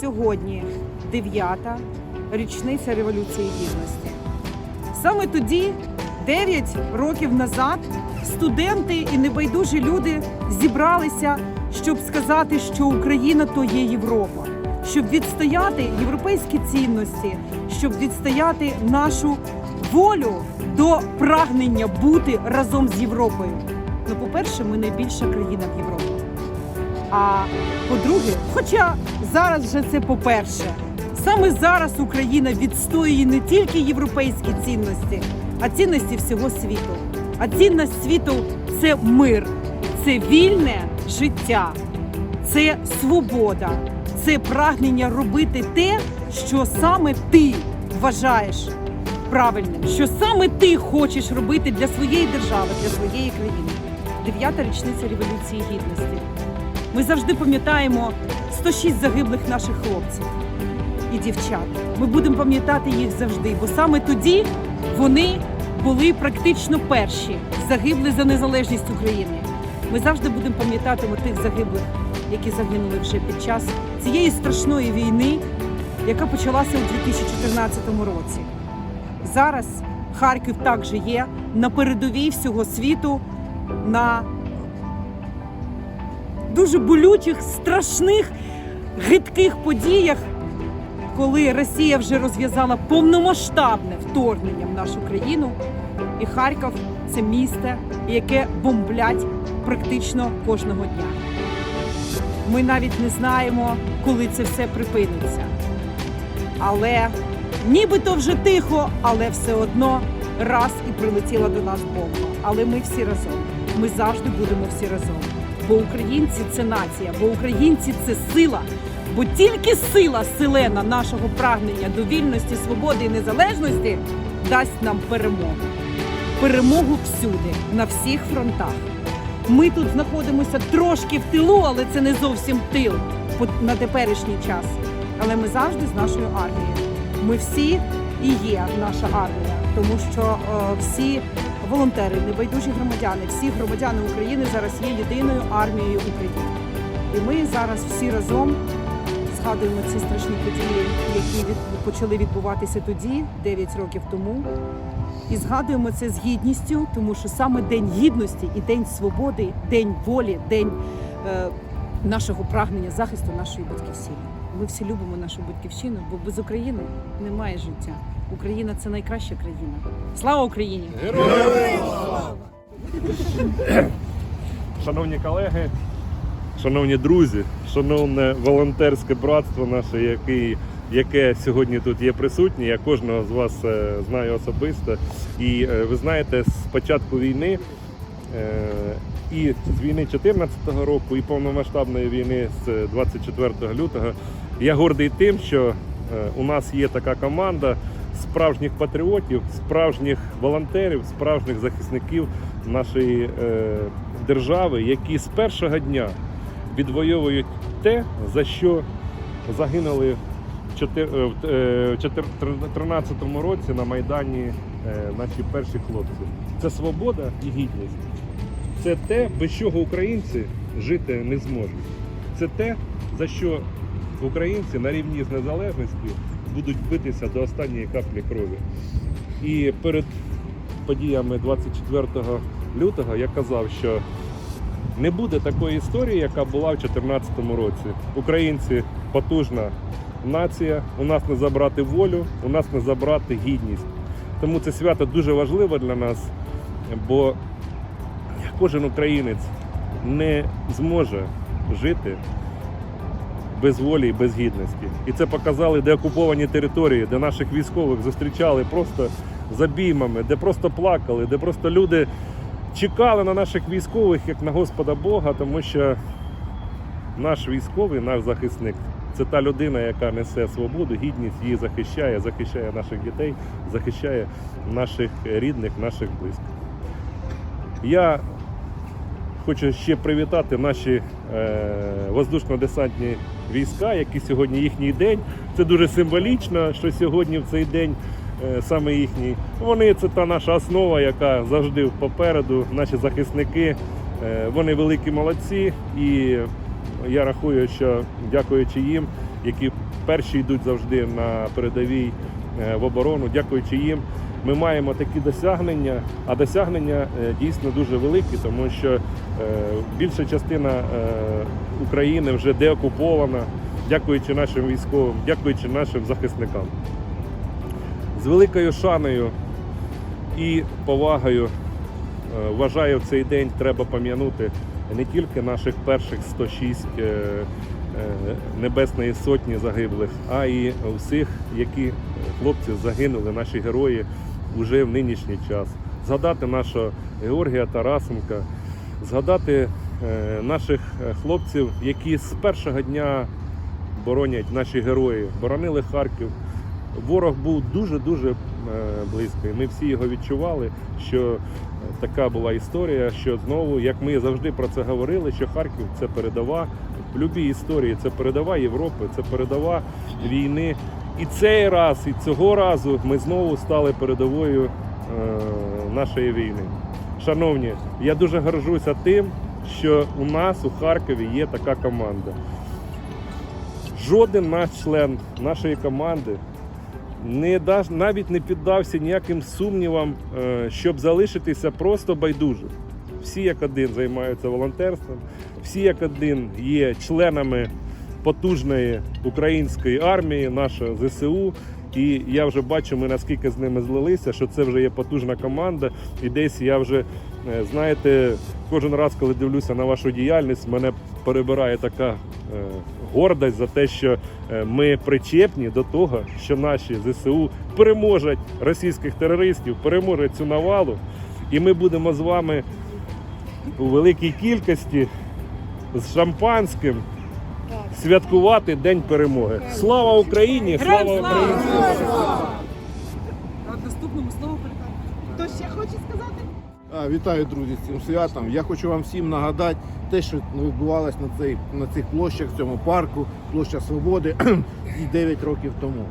сьогодні дев'ята річниця Революції Гідності. Саме тоді, 9 років назад, студенти і небайдужі люди зібралися, щоб сказати, що Україна то є Європа, щоб відстояти європейські цінності, щоб відстояти нашу волю до прагнення бути разом з Європою. Ну, по-перше, ми найбільша країна в Європі. А по-друге, хоча зараз вже це по-перше, саме зараз Україна відстоює не тільки європейські цінності, а цінності всього світу. А цінність світу це мир, це вільне життя, це свобода, це прагнення робити те, що саме ти вважаєш правильним, що саме ти хочеш робити для своєї держави, для своєї країни. Дев'ята річниця Революції Гідності. Ми завжди пам'ятаємо 106 загиблих наших хлопців і дівчат. Ми будемо пам'ятати їх завжди, бо саме тоді вони були практично перші, загибли за незалежність України. Ми завжди будемо пам'ятати тих загиблих, які загинули вже під час цієї страшної війни, яка почалася у 2014 році. Зараз Харків також є на передовій всього світу на дуже болючих, страшних, гидких подіях, коли Росія вже розв'язала повномасштабне вторгнення в нашу країну. І Харків це місто, яке бомблять практично кожного дня. Ми навіть не знаємо, коли це все припиниться. Але нібито вже тихо, але все одно раз і прилетіла до нас бомба. Але ми всі разом. Ми завжди будемо всі разом. Бо українці це нація, бо українці це сила. Бо тільки сила селена нашого прагнення до вільності, свободи і незалежності дасть нам перемогу. Перемогу всюди, на всіх фронтах. Ми тут знаходимося трошки в тилу, але це не зовсім тил на теперішній час. Але ми завжди з нашою армією. Ми всі і є наша армія, тому що е, всі волонтери, небайдужі громадяни, всі громадяни України зараз є єдиною армією України. І ми зараз всі разом згадуємо ці страшні події, які від, почали відбуватися тоді, 9 років тому. І згадуємо це з гідністю, тому що саме День гідності і День свободи, День волі, День е, нашого прагнення захисту нашої батьківщини. Ми всі любимо нашу батьківщину, бо без України немає життя. Україна це найкраща країна. Слава Україні! Шановні колеги, шановні друзі, шановне волонтерське братство наше, яке, яке сьогодні тут є присутнє. Я кожного з вас е, знаю особисто. І е, ви знаєте, з початку війни е, і з війни 2014 року, і повномасштабної війни з 24 лютого, я гордий тим, що е, у нас є така команда справжніх патріотів, справжніх волонтерів, справжніх захисників нашої е, держави, які з першого дня відвоюють те, за що загинули в чотир- е, в в 2013 році на Майдані наші перші хлопці. Це свобода і гідність. Це те, без чого українці жити не зможуть. Це те, за що українці на рівні з незалежністю будуть битися до останньої каплі крові. І перед подіями 24 лютого я казав, що не буде такої історії, яка була в 2014 році. Українці потужна нація, у нас не забрати волю, у нас не забрати гідність. Тому це свято дуже важливе для нас, бо кожен українець не зможе жити без волі і без гідності. І це показали деокуповані території, де наших військових зустрічали просто з обіймами, де просто плакали, де просто люди чекали на наших військових як на Господа Бога, тому що наш військовий, наш захисник це та людина, яка несе свободу, гідність, її захищає, захищає наших дітей, захищає наших рідних, наших близьких. Я хочу ще привітати наші е, воздушно-десантні війська, які сьогодні їхній день. Це дуже символічно, що сьогодні в цей день е, саме їхній. Вони це та наша основа, яка завжди попереду. Наші захисники, е, вони великі молодці, і я рахую, що дякуючи їм, які перші йдуть завжди на передовій в оборону. Дякуючи їм, ми маємо такі досягнення, а досягнення е, дійсно дуже великі, тому що е, більша частина е, України вже деокупована, дякуючи нашим військовим, дякуючи нашим захисникам. З великою шаною і повагою вважаю, в цей день треба пам'янути не тільки наших перших 106 е, е, Небесної Сотні загиблих, а й всіх, які хлопці загинули, наші герої вже в нинішній час. Згадати нашого Георгія Тарасенка, згадати е, наших е, хлопців, які з першого дня боронять наші герої, боронили Харків. Ворог був дуже-дуже е, близький. Ми всі його відчували, що така була історія, що знову, як ми завжди про це говорили, що Харків це передова в будь-якій історії, це передова Європи, це передова війни. І цей раз, і цього разу ми знову стали передовою е, нашої війни. Шановні, я дуже горжуся тим, що у нас у Харкові є така команда. Жоден наш член нашої команди не навіть не піддався ніяким сумнівам, е, щоб залишитися просто байдужим. Всі як один займаються волонтерством, всі як один є членами потужної української армії, нашого ЗСУ. І я вже бачу, ми наскільки з ними злилися, що це вже є потужна команда. І десь я вже, е, знаєте, кожен раз, коли дивлюся на вашу діяльність, мене перебирає така е, гордость за те, що е, ми причепні до того, що наші ЗСУ переможуть російських терористів, переможуть цю навалу, і ми будемо з вами у великій кількості з шампанським святкувати День перемоги. Слава Україні! Слава Україні! Слово передам. Хто ще хоче сказати? А, Вітаю, друзі, з цим святом. Я хочу вам всім нагадати те, що відбувалось на, цей, на цих площах, в цьому парку, площа Свободи, і 9 років тому.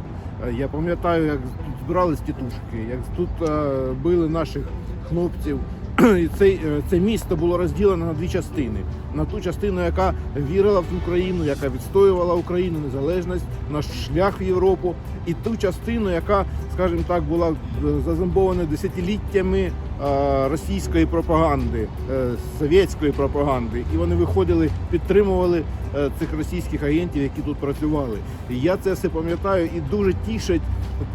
Е, Я пам'ятаю, як тут збирались тітушки, як тут е, били наших хлопців. І цей, е, це місто було розділено на дві частини: на ту частину, яка вірила в Україну, яка відстоювала Україну, незалежність, наш шлях в Європу, і ту частину, яка, скажімо так, була е, зазомбована десятиліттями е, російської пропаганди, совєтської пропаганди, і вони виходили, підтримували цих російських агентів, які тут працювали. І я це все пам'ятаю і дуже тішить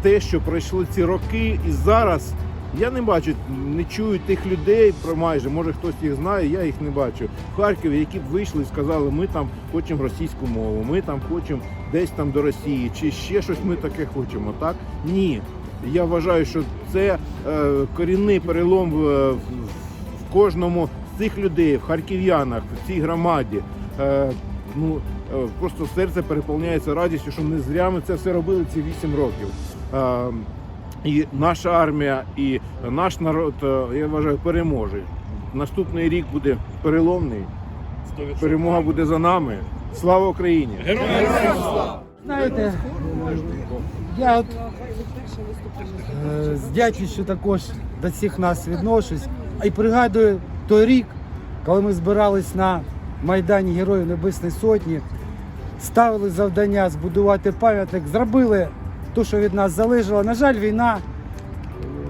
те, що пройшли ці роки, і зараз. Я не бачу, не чую тих людей майже, може хтось їх знає, я їх не бачу. В Харкові, які б вийшли і сказали, ми там хочемо російську мову, ми там хочемо десь там до Росії, чи ще щось ми таке хочемо. Так ні. Я вважаю, що це е, корінний перелом в, в, кожному з цих людей, в харків'янах, в цій громаді. Е, ну, е, просто серце переповняється радістю, що не зря ми це все робили ці 8 років. І наша армія, і наш народ, е, я вважаю, переможе. Наступний рік буде переломний. Перемога буде за нами. Слава Україні! Знаєте, я от, е, з дячістю також до всіх нас відношусь. А й пригадую той рік, коли ми збирались на Майдані Героїв Небесної Сотні, ставили завдання збудувати пам'ятник, зробили те, що від нас залежало. На жаль, війна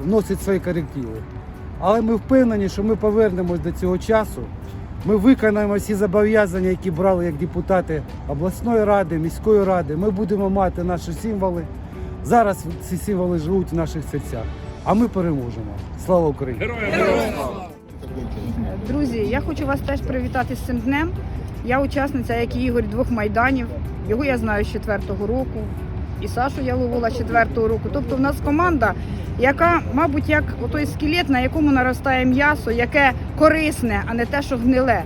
вносить свої корективи. Але ми впевнені, що ми повернемось до цього часу. Ми виконаємо всі зобов'язання, які брали як депутати обласної ради, міської ради. Ми будемо мати наші символи. Зараз ці символи живуть в наших серцях. А ми переможемо. Слава Україні! Друзі, я хочу вас теж привітати з цим днем. Я учасниця, як і Ігор, двох майданів. Його я знаю з четвертого року. І Сашу я ловила четвертого року. Тобто в нас команда, яка, мабуть, як той скелет, на якому наростає м'ясо, яке корисне, а не те, що гниле.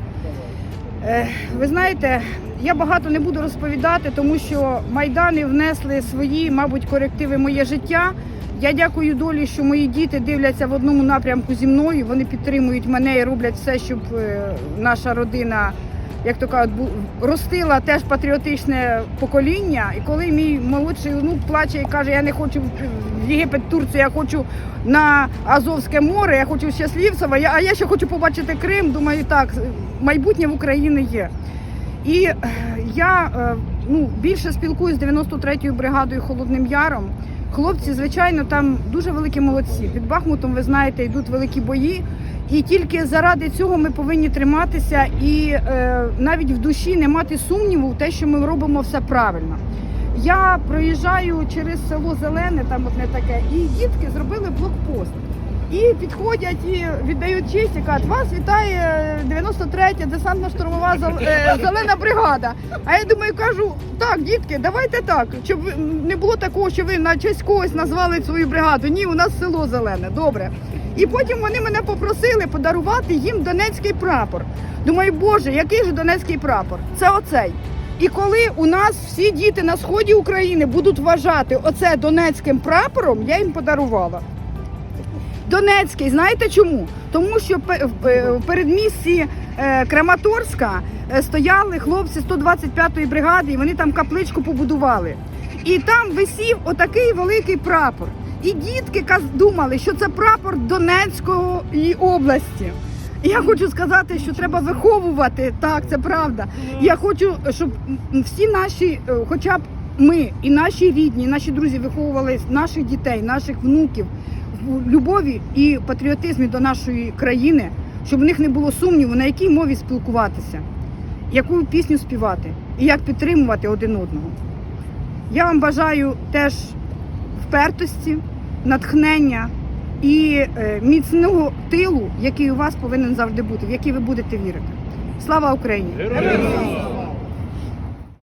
Е, ви знаєте, я багато не буду розповідати, тому що майдани внесли свої, мабуть, корективи моє життя. Я дякую долі, що мої діти дивляться в одному напрямку зі мною. Вони підтримують мене і роблять все, щоб е, наша родина, як то кажуть, ростила теж патріотичне покоління. І коли мій молодший онук плаче і каже, я не хочу в Єгипет, Турцію, я хочу на Азовське море, я хочу в Щасливцево, а я ще хочу побачити Крим. Думаю, так, майбутнє в Україні є. І е, я е, ну, більше спілкуюсь з 93-ю бригадою Холодним Яром. Хлопці, звичайно, там дуже великі молодці. Під Бахмутом, ви знаєте, йдуть великі бої. І тільки заради цього ми повинні триматися і е, навіть в душі не мати сумніву в те, що ми робимо все правильно. Я проїжджаю через село Зелене, там одне таке, і дітки зробили блокпост. І підходять і віддають честь і кажуть, вас вітає 93-я десантно-штурмова е, зелена бригада. А я думаю, кажу, так, дітки, давайте так, щоб не було такого, що ви на честь когось назвали свою бригаду. Ні, у нас село зелене, добре. І потім вони мене попросили подарувати їм донецький прапор. Думаю, боже, який же донецький прапор? Це оцей. І коли у нас всі діти на сході України будуть вважати оце донецьким прапором, я їм подарувала. Донецький, знаєте чому? Тому що в е, передмісті е, Краматорська е, стояли хлопці 125-ї бригади, і вони там капличку побудували. І там висів отакий великий прапор. І дітки думали, що це прапор Донецької області. Я хочу сказати, що треба виховувати, так, це правда. Я хочу, щоб всі наші, хоча б ми і наші рідні, і наші друзі виховували наших дітей, наших внуків в любові і патріотизмі до нашої країни, щоб в них не було сумніву, на якій мові спілкуватися, яку пісню співати і як підтримувати один одного. Я вам бажаю теж впертості, натхнення і е, міцного тилу, який у вас повинен завжди бути, в який ви будете вірити. Слава Україні! Героям!